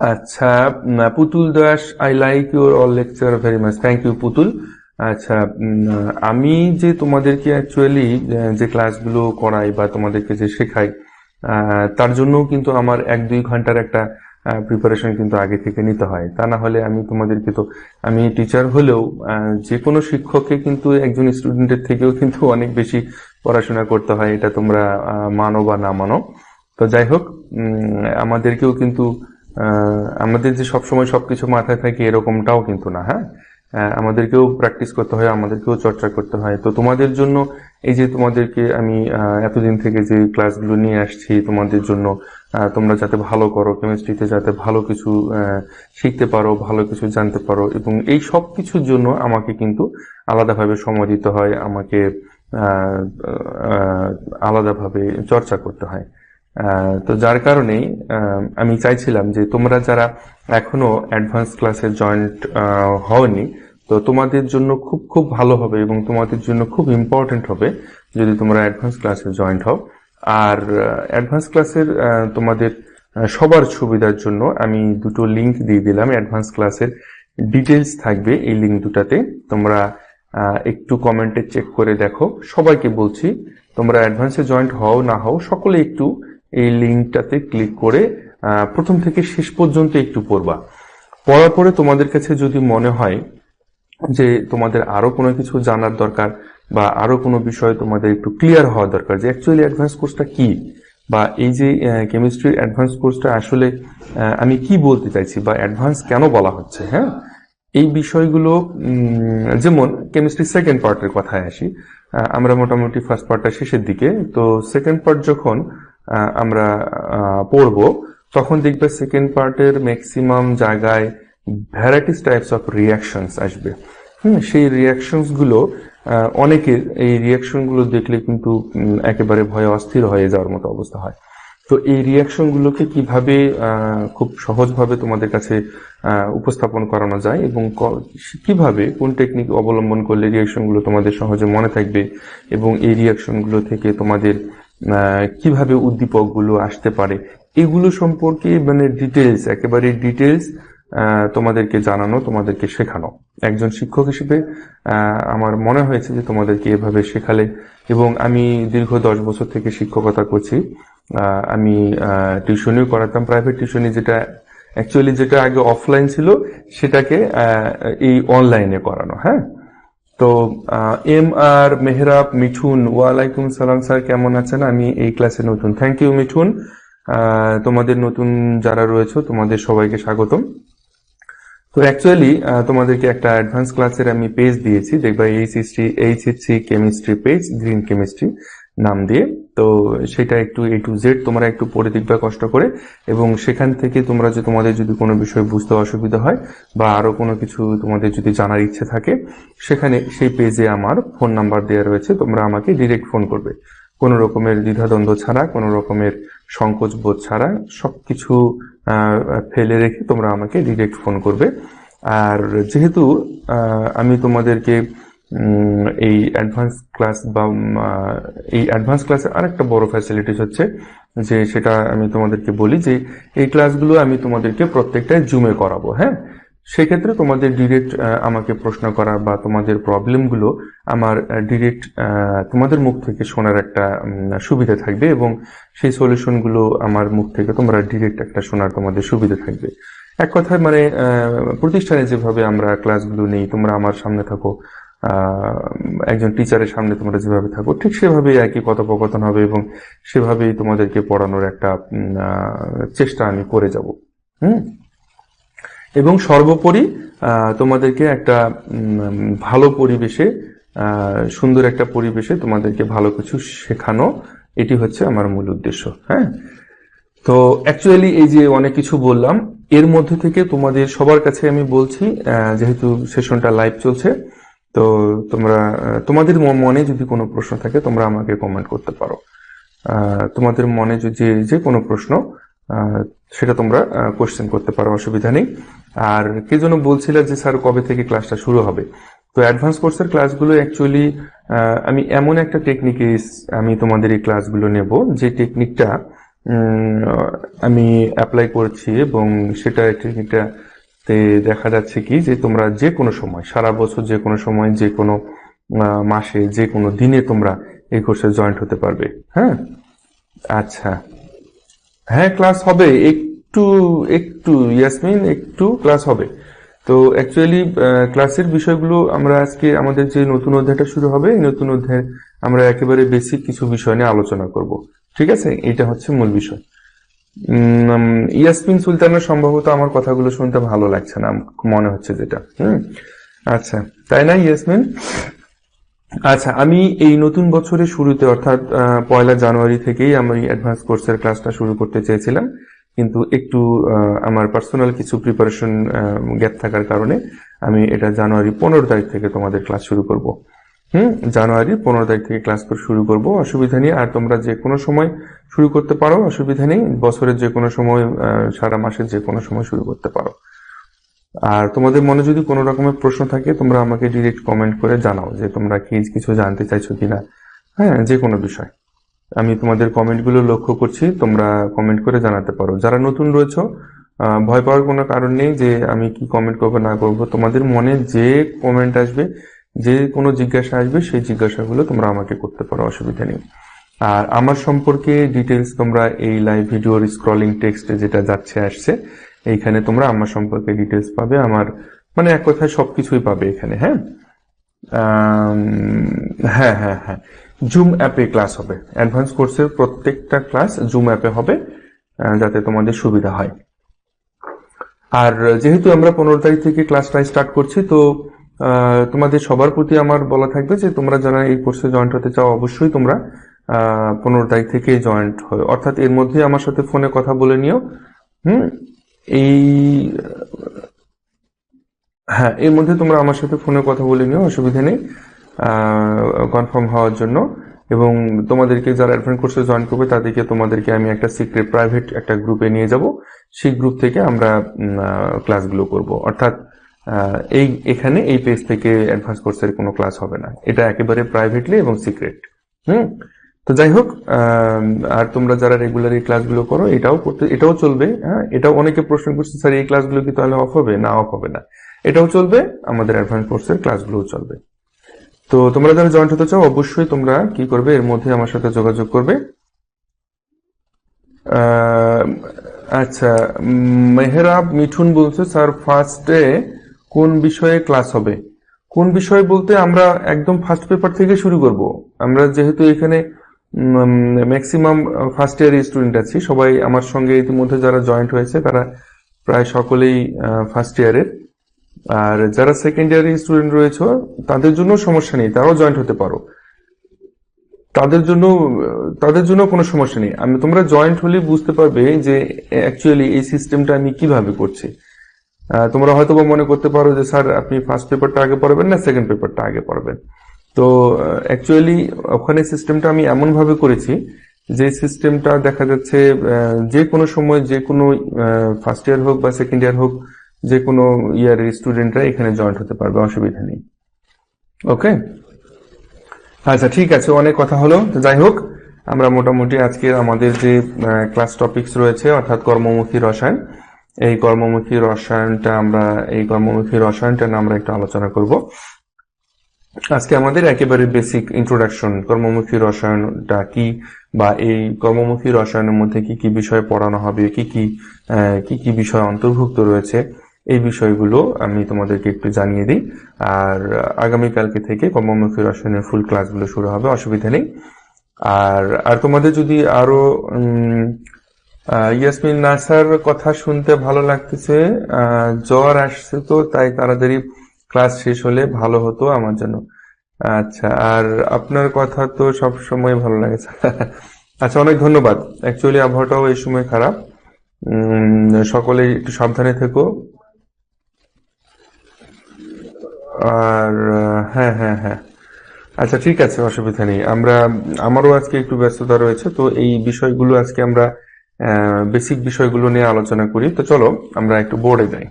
আচ্ছা Putul Das I like your all lecture very much thank you Putul. আচ্ছা আমি যে তোমাদেরকে অ্যাকচুয়ালি যে ক্লাসগুলো করাই বা তোমাদেরকে যে শেখাই তার জন্যও কিন্তু আমার এক দুই ঘণ্টার একটা প্রিপারেশন কিন্তু আগে থেকে নিতে হয়। তা না হলে আমি তোমাদেরকে তো, আমি টিচার হলেও যে কোনো শিক্ষককে কিন্তু একজন স্টুডেন্টের থেকেও কিন্তু অনেক বেশি পড়াশোনা করতে হয়। এটা তোমরা মানো বা না মানো। তো যাই হোক আমাদেরকেও কিন্তু আমাদের যে সবসময় সবকিছু মাথায় থাকে এরকমটাও কিন্তু না হ্যাঁ? আমাদেরকেও প্র্যাকটিস করতে হয়, আমাদেরকেও চর্চা করতে হয়। তো তোমাদের জন্য এই যে তোমাদেরকে আমি এতদিন থেকে যে ক্লাসগুলো নিয়ে আসছি, তোমাদের জন্য তোমরা যাতে ভালো করো কেমিস্ট্রিতে যাতে ভালো কিছু শিখতে পারো, ভালো কিছু জানতে পারো এবং এই সব কিছুর জন্য আমাকে কিন্তু আলাদাভাবে সময় দিতে হয়, আমাকে আলাদাভাবে চর্চা করতে হয়। তো যার কারণেই আমি চাইছিলাম যে তোমরা যারা এখনও অ্যাডভান্স ক্লাসে জয়েন্ট হওনি, তো তোমাদের জন্য খুব খুব ভালো হবে এবং তোমাদের জন্য খুব ইম্পর্টেন্ট হবে যদি তোমরা অ্যাডভান্স ক্লাসে জয়েন্ট হও। আর অ্যাডভান্স ক্লাসের তোমাদের সবার সুবিধার জন্য আমি দুটো লিংক দিয়ে দিলাম। অ্যাডভান্স ক্লাসের ডিটেলস থাকবে এই লিঙ্ক দুটাতে। তোমরা একটু কমেন্টে চেক করে দেখো। সবাইকে বলছি, তোমরা অ্যাডভান্সে জয়েন্ট হও না হও, সকলে একটু এই লিঙ্কটাতে ক্লিক করে প্রথম থেকে শেষ পর্যন্ত একটু পড়বা। পড়ার পরে তোমাদের কাছে যদি মনে হয় যে তোমাদের আরও কোনো কিছু জানার দরকার বা আরও কোনো বিষয় তোমাদের একটু ক্লিয়ার হওয়া দরকার যে অ্যাকচুয়ালি অ্যাডভান্স কোর্সটা কি বা এই যে কেমিস্ট্রির অ্যাডভান্স কোর্সটা আসলে আমি কি বলতে চাইছি বা অ্যাডভান্স কেন বলা হচ্ছে হ্যাঁ? এই বিষয়গুলো যেমন কেমিস্ট্রি সেকেন্ড পার্টের কথায় আসি আমরা মোটামুটি ফার্স্ট পার্টটা শেষের দিকে। তো সেকেন্ড পার্ট যখন আমরা পড়ব তখন দেখবে সেকেন্ড পার্টের ম্যাক্সিমাম জায়গায় ভ্যারাইটিস টাইপস অফ রিয়াকশনস আসবে। হুম সেই রিয়াকশনসগুলো আহ, অনেকের এই রিয়াকশনগুলো দেখলে কিন্তু একেবারে ভয়ে অস্থির হয়ে যাওয়ার মতো অবস্থা হয়। তো এই রিয়াকশন গুলোকে কীভাবে খুব সহজভাবে তোমাদের কাছে উপস্থাপন করানো যায় এবং কীভাবে কোন টেকনিক অবলম্বন করলে রিয়াকশনগুলো তোমাদের সহজে মনে থাকবে এবং এই রিয়াকশনগুলো থেকে তোমাদের কীভাবে উদ্দীপকগুলো আসতে পারে, এগুলো সম্পর্কে মানে ডিটেলস একেবারে ডিটেলস তোমাদেরকে জানানো, তোমাদেরকে শেখানো। একজন শিক্ষক হিসেবে আমার মনে হয়েছে যে তোমাদেরকে এভাবে শেখালে, এবং আমি দীর্ঘ দশ বছর থেকে শিক্ষকতা করছি। আমি টিউশনিও করাতাম প্রাইভেট টিউশনি যেটা অ্যাকচুয়ালি যেটা আগে অফলাইন ছিল, সেটাকে এই অনলাইনে করানো হ্যাঁ? তো এম আর মেহরাব, মিঠুন, ওয়ালাইকুম সালাম স্যার, কেমন আছেন? আমি এই ক্লাসে নতুন। Thank you Mithun. তোমাদের নতুন যারা রয়েছে, তোমাদের সবাইকে স্বাগতম। তো অ্যাকচুয়ালি তোমাদেরকে একটা অ্যাডভান্স ক্লাসের আমি পেজ দিয়েছি, দেখবা HSC HSC chemistry page green chemistry নাম দিয়ে। তো সেটা একটু এ টু জেড তোমরা একটু পড়ে দেখবে কষ্ট করে। এবং সেখান থেকে তোমরা যে তোমাদের যদি কোনো বিষয় বুঝতে অসুবিধা হয় বা আরও কোনো কিছু তোমাদের যদি জানার ইচ্ছে থাকে সেখানে সেই পেজে আমার ফোন নাম্বার দেওয়া রয়েছে তোমরা আমাকে ডিরেক্ট ফোন করবে। কোনো রকমের দ্বিধাদ্বন্দ্ব ছাড়া কোনো রকমের সংকোচ বোধ ছাড়া সবকিছু আহ, ফেলে রেখে তোমরা আমাকে ডিরেক্ট ফোন করবে। আর যেহেতু আমি তোমাদেরকে এই অ্যাডভান্স ক্লাস বা এই অ্যাডভান্স ক্লাসের আরেকটা বড় ফ্যাসিলিটিস হচ্ছে যে সেটা আমি তোমাদেরকে বলি যে এই ক্লাসগুলো আমি তোমাদেরকে প্রত্যেকটাই জুমে করাবো হ্যাঁ? সেক্ষেত্রে তোমাদের ডিরেক্ট আমাকে প্রশ্ন করা বা তোমাদের প্রবলেমগুলো আমার ডিরেক্ট তোমাদের মুখ থেকে শোনার একটা সুবিধা থাকবে এবং সেই সলিউশনগুলো আমার মুখ থেকে তোমরা ডিরেক্ট একটা শোনার তোমাদের সুবিধা থাকবে। এক কথায় মানে প্রতিষ্ঠানে যেভাবে আমরা ক্লাসগুলো নেই, তোমরা আমার সামনে থাকো একজন টিচারের সামনে তোমরা যেভাবে থাকো, ঠিক সেভাবেই একই কথোপকথন হবে এবং সেভাবেই তোমাদেরকে পড়ানোর একটা চেষ্টা আমি করে যাব। হুম? এবং সর্বোপরি তোমাদেরকে একটা ভালো পরিবেশে সুন্দর একটা পরিবেশে তোমাদেরকে ভালো কিছু শেখানো, এটি হচ্ছে আমার মূল উদ্দেশ্য। হ্যাঁ? তো অ্যাকচুয়ালি এই যে অনেক কিছু বললাম, এর মধ্যে থেকে তোমাদের সবার কাছে আমি বলছি যেহেতু সেশনটা লাইভ চলছে তো তোমরা তোমাদের মনে যদি কোনো প্রশ্ন থাকে, তোমরা আমাকে কমেন্ট করতে পারো। তোমাদের মনে যদি যে কোনো প্রশ্ন সেটা তোমরা কোশ্চেন করতে পারো, অসুবিধা নেই। আর কে যেন বলছিল যে, স্যার, কবে থেকে ক্লাসটা শুরু হবে? তো অ্যাডভান্স কোর্সের ক্লাসগুলো অ্যাকচুয়ালি আমি এমন একটা টেকনিকে আমি তোমাদের এই ক্লাসগুলো নেব, যে টেকনিকটা আমি অ্যাপ্লাই করছি এবং সেটা এটাতে দেখা যাচ্ছে কি যে তোমরা যে কোনো সময়, সারা বছর যে কোনো সময় যে কোনো মাসে যে কোনো দিনে তোমরা এই কোর্সে জয়েন্ট হতে পারবে। হ্যাঁ? আচ্ছা। হ্যাঁ ক্লাস হবে। একটু একটু, ইয়াসমিন, একটু ক্লাস হবে। তো অ্যাকচুয়ালি ক্লাসের বিষয়গুলো আমরা আজকে আমাদের যে নতুন অধ্যায়টা শুরু হবে, এই নতুন অধ্যায়ে আমরা একেবারে বেসিক কিছু বিষয় নিয়ে আলোচনা করব। ঠিক আছে? এটা হচ্ছে মূল বিষয়। ইয়াসমিন সুলতানের সম্ভবত আমার কথাগুলো শুনতে ভালো লাগছে না মনে হচ্ছে যেটা। হুম? আচ্ছা তাই না ইয়াসমিন? আচ্ছা আমি এই নতুন বছরের শুরুতে, অর্থাৎ পয়লা জানুয়ারি থেকেই আমি অ্যাডভান্স কোর্সের ক্লাসটা শুরু করতে চেয়েছিলাম। কিন্তু একটু আমার পার্সোনাল কিছু প্রিপারেশন গ্যাপ থাকার কারণে আমি এটা জানুয়ারি পনেরো তারিখ থেকে তোমাদের ক্লাস শুরু করব। হুম, জানুয়ারি, পনেরো তারিখ থেকে ক্লাস করে শুরু করব। অসুবিধা নেই, আর তোমরা যে কোনো সময় শুরু করতে পারো, অসুবিধা নেই। বছরের যে কোনো সময় সারা মাসের যে কোনো সময় শুরু করতে পারো। আর তোমাদের মনে যদি কোনো রকমের প্রশ্ন থাকে, তোমরা আমাকে ডিরেক্ট কমেন্ট করে জানাও যে তোমরা কি কিছু জানতে চাইছো কিনা। হ্যাঁ যে কোনো বিষয়। আমি তোমাদের কমেন্টগুলো লক্ষ্য করছি, তোমরা কমেন্ট করে জানাতে পারো। যারা নতুন রয়েছো ভয় পাওয়ার কোনো কারণ নেই যে আমি কি কমেন্ট করব, না করব। তোমাদের মনে যে কমেন্ট আসবে যে কোনো জিজ্ঞাসা আসবে, সেই জিজ্ঞাসাগুলো তোমরা আমাকে করতে পারো, অসুবিধা নেই। আর আমার সম্পর্কে ডিটেলস তোমরা এই লাইভ ভিডিওর স্ক্রলিং টেক্সটে যেটা যাচ্ছে, আসছে, এইখানে তোমরা আমার সম্পর্কে ডিটেলস পাবে, আমার মানে এক কথায় সবকিছুই পাবে এখানে হ্যাঁ? হ্যাঁ হ্যাঁ হ্যাঁ। জুম অ্যাপে ক্লাস হবে। অ্যাডভান্স কোর্সের প্রত্যেকটা ক্লাস জুম অ্যাপে হবে যাতে তোমাদের সুবিধা হয়। আর যেহেতু আমরা পনেরো তারিখ থেকে ক্লাসটা স্টার্ট করছি, তো তোমাদের সবার প্রতি আমার বলা থাকবে যে তোমরা যারা এই কোর্সে জয়েন্ট হতে চাও, অবশ্যই তোমরা পনেরো তারিখ থেকে জয়েন্ট হয়। অর্থাৎ এর মধ্যে আমার সাথে ফোনে কথা বলে নিও। হুম? এই হ্যাঁ এর মধ্যে তোমরা আমার সাথে ফোনে কথা বলে নিও, অসুবিধা নেই। কনফার্ম হওয়ার জন্য। এবং তোমাদেরকে যারা অ্যাডভান্স কোর্সে জয়েন করবে, তাদেরকে, তোমাদেরকে আমি একটা সিক্রেট প্রাইভেট একটা গ্রুপে নিয়ে যাব। সেই গ্রুপ থেকে আমরা ক্লাসগুলো করব। অর্থাৎ এই, এখানে এই পেজ থেকে অ্যাডভান্স কোর্সের কোনো ক্লাস হবে না। এটা একেবারে প্রাইভেটলি এবং সিক্রেট হুম? তো যাই হোক আর তোমরা যারা রেগুলার এই ক্লাসগুলো করো, এটাও করতে, এটাও চলবে হ্যাঁ? এটাও অনেকে প্রশ্ন করছে, স্যার, এই ক্লাসগুলো কি তাহলে অফ হবে? না অফ হবে না। এটাও চলবে, আমাদের অ্যাডভান্স কোর্সের ক্লাসগুলোও চলবে। তো তোমরা যারা জয়েন্ট হতে চাও, অবশ্যই তোমরা কি করবে? এর মধ্যে আমার সাথে যোগাযোগ করবে। আচ্ছা মেহরাব মিঠুন বলছে, স্যার ফার্স্টে কোন বিষয়ে ক্লাস হবে? কোন বিষয় বলতে আমরা একদম ফার্স্ট পেপার থেকে শুরু করব। আমরা যেহেতু এখানে ম্যাক্সিমাম ফার্স্ট ইয়ার স্টুডেন্ট আছি, সবাই আমার সঙ্গে ইতিমধ্যে যারা জয়েন্ট হয়েছে, তারা প্রায় সকলেই ফার্স্ট ইয়ারের আর যারা সেকেন্ড ইয়ারের স্টুডেন্ট রয়েছে, তাদের জন্য সমস্যা নেই, তারাও জয়েন্ট হতে পারো। তাদের জন্য তাদের জন্য কোনো সমস্যা নেই। আমি, তোমরা জয়েন্ট হলে বুঝতে পারবে যে অ্যাকচুয়ালি এই সিস্টেমটা আমি কীভাবে করছি। তোমরা হয়তো মনে করতে পারো যে, স্যার, আপনি ফার্স্ট পেপারটা আগে পড়বেন না সেকেন্ড পেপারটা আগে পড়বেন? তো অ্যাকচুয়ালি ওখানে সিস্টেমটা আমি এমন ভাবে করেছি যে সিস্টেমটা দেখা যাচ্ছে যে কোনো সময় যে কোনো ফার্স্ট ইয়ার হোক বা সেকেন্ড ইয়ার হোক, যে কোনো ইয়ারের স্টুডেন্টরা এখানে জয়েন্ট হতে পারবে, অসুবিধা নেই। ওকে আচ্ছা ঠিক আছে, অনেক কথা হলো। যাই হোক, আমরা মোটামুটি আজকে আমাদের যে ক্লাস টপিকস রয়েছে, অর্থাৎ কর্মমুখী রসায়ন এই কর্মমুখী রসায়নটা আমরা, এই কর্মমুখী রসায়নটা আমরা একটু আলোচনা করব। আজকে আমাদের একেবারে বেসিক ইন্ট্রোডাকশন কর্মমুখী রসায়নটা কি বা এই কর্মমুখী রসায়নের মধ্যে কি কি বিষয় পড়ানো হবে, কি কি কি কি বিষয় অন্তর্ভুক্ত রয়েছে, এই বিষয়গুলো আমি তোমাদেরকে একটু জানিয়ে দিই। আর আগামীকালকে থেকে কর্মমুখী রসায়নের ফুল ক্লাসগুলো শুরু হবে, অসুবিধা নেই। আর আর তোমাদের যদি আরও ইয়াসমিন নাসার কথা শুনতে ভালো লাগতেছে। জ্বর আসছে তো, তাই তাড়াতাড়ি ক্লাস শেষ হলে ভালো হতো আমার জন্য। আচ্ছা আর আপনার কথা তো সব সময় ভালো লাগে। আচ্ছা অনেক ধন্যবাদ। অ্যাকচুয়ালি আবহাওয়াটাও এই সময় খারাপ। সকলে একটু সাবধানে থেকো। আর হ্যাঁ হ্যাঁ হ্যাঁ। আচ্ছা ঠিক আছে, অসুবিধা নেই। আমরা, আমারও আজকে একটু ব্যস্ততা রয়েছে, তো এই বিষয়গুলো আজকে আমরা বেসিক বিষয়গুলো নিয়ে আলোচনা করি। তো চলো, আমরা একটু বোর্ডে যাই।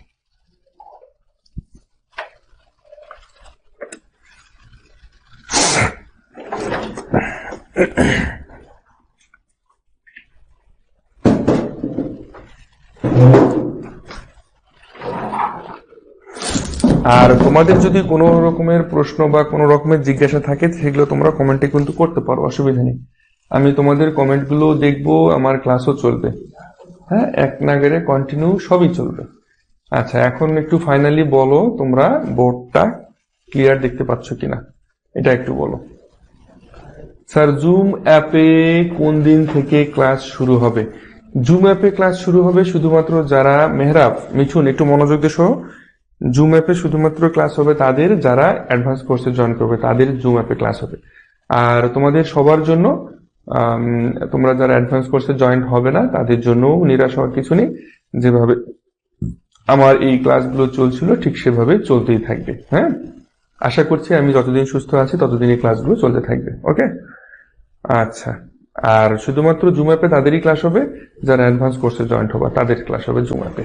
আর তোমাদের যদি কোনো রকমের প্রশ্ন বা কোনো রকমের জিজ্ঞাসা থাকে, সেগুলো তোমরা কমেন্টে কিন্তু করতে পারো, অসুবিধা নেই। আমি তোমাদের কমেন্টগুলো দেখব, আমার ক্লাসও চলবে। হ্যাঁ এক নাগারে কন্টিনিউ সবই চলবে। আচ্ছা এখন একটু ফাইনালি বলো তোমরা বোর্ডটা ক্লিয়ার দেখতে পাচ্ছ কিনা। এটা একটু বলো। স্যার জুম অ্যাপে কোন দিন থেকে ক্লাস শুরু হবে? জুম অ্যাপে ক্লাস শুরু হবে শুধুমাত্র যারা মেহরাব, মিঠুন, একটু মনোযোগ দিয়ে শোনো। জুম অ্যাপে শুধুমাত্র ক্লাস হবে তাদের যারা অ্যাডভান্স কোর্সে জয়েন করবে, তাদের জুম অ্যাপে ক্লাস হবে। আর তোমাদের সবার জন্য তোমরা যারা অ্যাডভান্স কোর্সে জয়েন হবে না, তাদের জন্য নিরাশ হওয়ার কিছু নেই। যেভাবে আমার এই ক্লাসগুলো চলছিল, ঠিক সেভাবে চলতেই থাকবে হ্যাঁ? আশা করছি আমি যতদিন সুস্থ আছি, ততদিন এই ক্লাসগুলো চলতে থাকবে ওকে আচ্ছা আর শুধুমাত্র জুম অ্যাপে তাদেরই ক্লাস হবে, যারা অ্যাডভান্স কোর্সে জয়েন্ট হবে, তাদের ক্লাস হবে জুম অ্যাপে